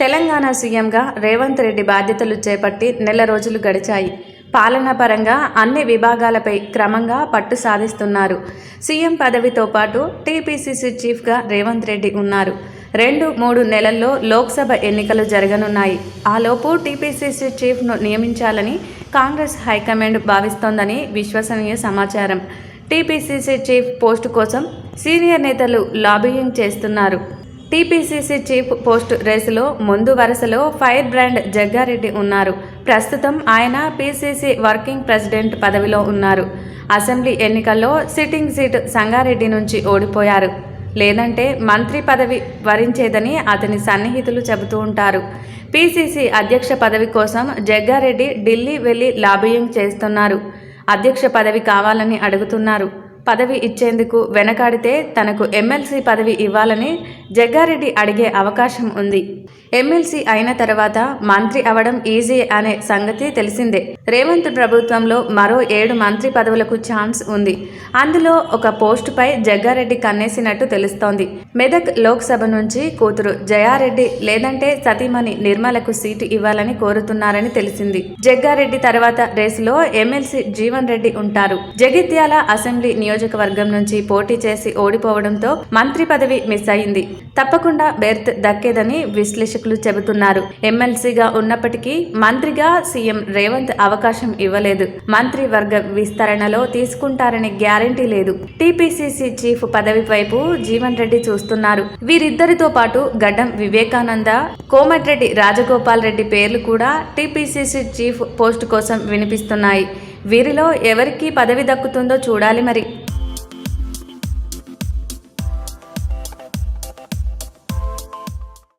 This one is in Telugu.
తెలంగాణ సీఎంగా రేవంత్ రెడ్డి బాధ్యతలు చేపట్టి నెల రోజులు గడిచాయి. పాలనాపరంగా అన్ని విభాగాలపై క్రమంగా పట్టు సాధిస్తున్నారు. సీఎం పదవితో పాటు టీపీసీసీ చీఫ్గా రేవంత్ రెడ్డి ఉన్నారు. రెండు మూడు నెలల్లో లోక్సభ ఎన్నికలు జరగనున్నాయి. ఆలోపు టీపీసీసీ చీఫ్ను నియమించాలని కాంగ్రెస్ హైకమాండ్ భావిస్తోందని విశ్వసనీయ సమాచారం. టీపీసీసీ చీఫ్ పోస్టు కోసం సీనియర్ నేతలు లాబియింగ్ చేస్తున్నారు. టీపీసీసీ చీఫ్ పోస్ట్ రేసులో ముందు వరుసలో ఫైర్ బ్రాండ్ జగ్గారెడ్డి ఉన్నారు. ప్రస్తుతం ఆయన పీసీసీ వర్కింగ్ ప్రెసిడెంట్ పదవిలో ఉన్నారు. అసెంబ్లీ ఎన్నికల్లో సిట్టింగ్ సీట్ సంగారెడ్డి నుంచి ఓడిపోయారు. లేదంటే మంత్రి పదవి వరించేదని అతని సన్నిహితులు చెబుతూ ఉంటారు. పీసీసీ అధ్యక్ష పదవి కోసం జగ్గారెడ్డి ఢిల్లీ వెళ్ళి లాబియింగ్ చేస్తున్నారు. అధ్యక్ష పదవి కావాలని అడుగుతున్నారు. పదవి ఇచ్చేందుకు వెనకాడితే తనకు ఎమ్మెల్సీ పదవి ఇవ్వాలని జగ్గారెడ్డి అడిగే అవకాశం ఉంది. ఎమ్మెల్సీ అయిన తర్వాత మంత్రి అవడం ఈజీ అనే సంగతి తెలిసిందే. రేవంత్ ప్రభుత్వంలో మరో ఏడు మంత్రి పదవులకు ఛాన్స్ ఉంది. అందులో ఒక పోస్టుపై జగ్గారెడ్డి కన్నేసినట్టు తెలుస్తోంది. మెదక్ లోక్సభ నుంచి కూతురు జయారెడ్డి లేదంటే సతీమణి నిర్మలకు సీటు ఇవ్వాలని కోరుతున్నారని తెలిసింది. జగ్గారెడ్డి తర్వాత రేసులో ఎమ్మెల్సీ జీవన్ రెడ్డి ఉంటారు. జగిత్యాల అసెంబ్లీ నియోజకవర్గం నుంచి పోటీ చేసి ఓడిపోవడంతో మంత్రి పదవి మిస్ అయింది. తప్పకుండా బెర్త్ దక్కేదని విశ్లేషకులు చెబుతున్నారు. ఎమ్మెల్సీగా ఉన్నప్పటికీ మంత్రిగా సీఎం రేవంత్ అవకాశం ఇవ్వలేదు. మంత్రి వర్గ విస్తరణలో తీసుకుంటారని గ్యారంటీ లేదు. టీపీసీసీ చీఫ్ పదవి వైపు జీవన్ రెడ్డి చూస్తున్నారు. వీరిద్దరితో పాటు గడ్డం వివేకానంద కోమటిరెడ్డి రాజగోపాల్ రెడ్డి పేర్లు కూడా టీపీసీసీ చీఫ్ పోస్ట్ కోసం వినిపిస్తున్నాయి. వీరిలో ఎవరికి పదవి దక్కుతుందో చూడాలి మరి.